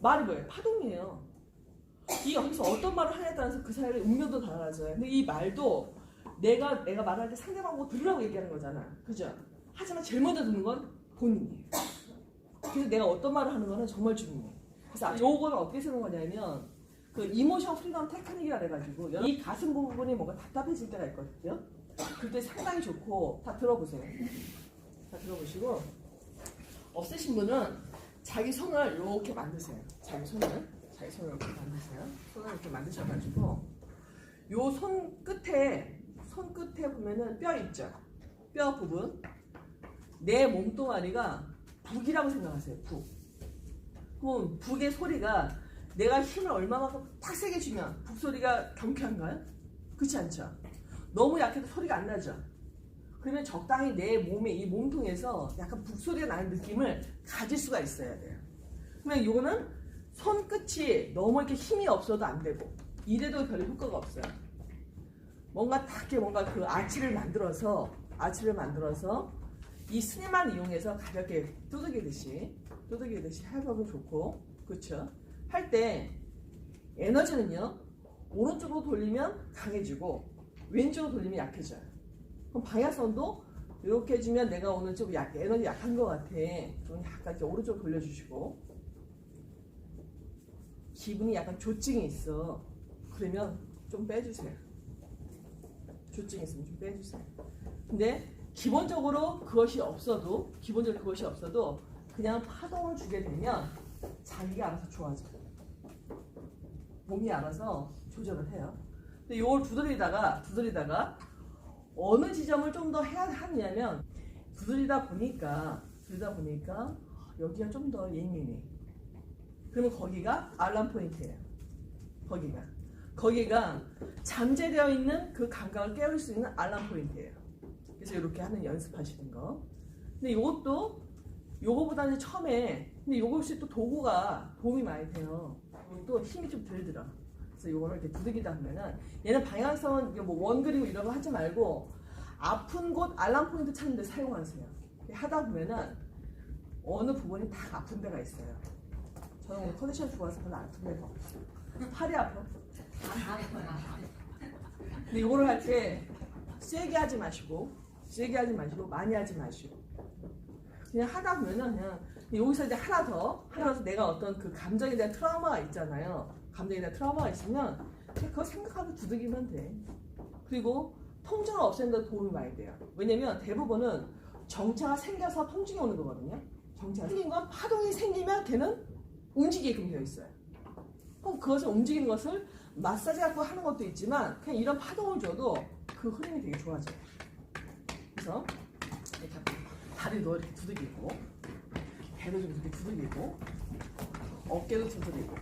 말이 뭐예요? 파동이에요. 이 여기서 어떤 말을 하냐에 따라서 그 사이의 음료도 달라져요. 근데 이 말도 내가 내가 말할 때 상대방 보고 들으라고 얘기하는 거잖아. 그죠? 하지만 제일 먼저 듣는 건 본인이에요. 그래서 내가 어떤 말을 하는 거는 정말 중요해. 그래서 요거는 어떻게 쓰는 거냐면 그 이모션 프리덤 테크닉이라 해가지고 이 가슴 부분이 뭔가 답답해질 때가 있거든요. 그때 상당히 좋고 다 들어보세요. 다 들어보시고 없으신 분은 자기 손을 이렇게 만드세요. 자기 손을 자기 손을 이렇게 만드세요. 손을 이렇게 만드셔가지고 요 손 끝에 손 끝에 보면은 뼈 있죠. 뼈 부분 내 몸뚱아리가 북이라고 생각하세요. 북. 그럼 북의 소리가 내가 힘을 얼마만큼 탁 세게 주면 북 소리가 경쾌한가요? 그렇지 않죠. 너무 약해도 소리가 안 나죠. 그러면 적당히 내 몸에 이 몸통에서 약간 북소리가 나는 느낌을 가질 수가 있어야 돼요. 그러면 이거는 손끝이 너무 이렇게 힘이 없어도 안 되고 이래도 별 효과가 없어요. 뭔가 딱 이렇게 뭔가 그 아치를 만들어서 아치를 만들어서 이 스냅만 이용해서 가볍게 두들기듯이 두들기듯이 해보면 좋고 그렇죠? 할 때 에너지는요 오른쪽으로 돌리면 강해지고 왼쪽으로 돌리면 약해져요. 그럼 방향성도 이렇게 해주면 내가 오늘 좀 약, 에너지 약한 것 같아. 그럼 약간 이렇게 오른쪽 돌려주시고 기분이 약간 조증이 있어. 그러면 좀 빼주세요. 조증이 있으면 좀 빼주세요. 근데 기본적으로 그것이 없어도 기본적으로 그것이 없어도 그냥 파동을 주게 되면 자기가 알아서 좋아져요. 몸이 알아서 조절을 해요. 근데 이걸 두드리다가 두드리다가 어느 지점을 좀 더 해야 하냐면 두드리다 보니까 두드리다 보니까 여기가 좀 더 예민해. 그러면 거기가 알람 포인트예요. 거기가 거기가 잠재되어 있는 그 감각을 깨울 수 있는 알람 포인트예요. 그래서 이렇게 하는 연습하시는 거. 근데 이것도 요거보다는 처음에 근데 이것이 또 도구가 도움이 많이 돼요. 또 힘이 좀덜 들어. 그래서 요거를 이렇게 두들기다 하면은 얘는 방향성은 이게 뭐원 그리고 이런 거 하지 말고 아픈 곳 알람 포인트 찾는 데 사용하세요. 하다 보면은 어느 부분이 다 아픈 데가 있어요. 저는 오늘 컨디션 좋아서 별로 아픈 데가 없어요. 팔이 아파. 근데 이거를 할 때 세게 하지 마시고 세게 하지 마시고 많이 하지 마시고 그냥 하다 보면은 그냥 여기서 이제 하나 더 하나 더 내가 어떤 그 감정에 대한 트라우마가 있잖아요. 감정에 대한 트라우마가 있으면 그거 생각하고 두들기면 돼. 그리고 통증을 없애는 데 도움이 많이 돼요. 왜냐면 대부분은 정체가 생겨서 통증이 오는 거거든요. 정체가 생긴 건 파동이 생기면 걔는 움직이게끔 되어 있어요. 그럼 그것을 움직이는 것을 마사지 갖고 하는 것도 있지만 그냥 이런 파동을 줘도 그 흐름이 되게 좋아져요. 그래서 이렇게 다리 너 이렇게 두들기고 배를 좀 이렇게 두들기고 어깨도 두들기고.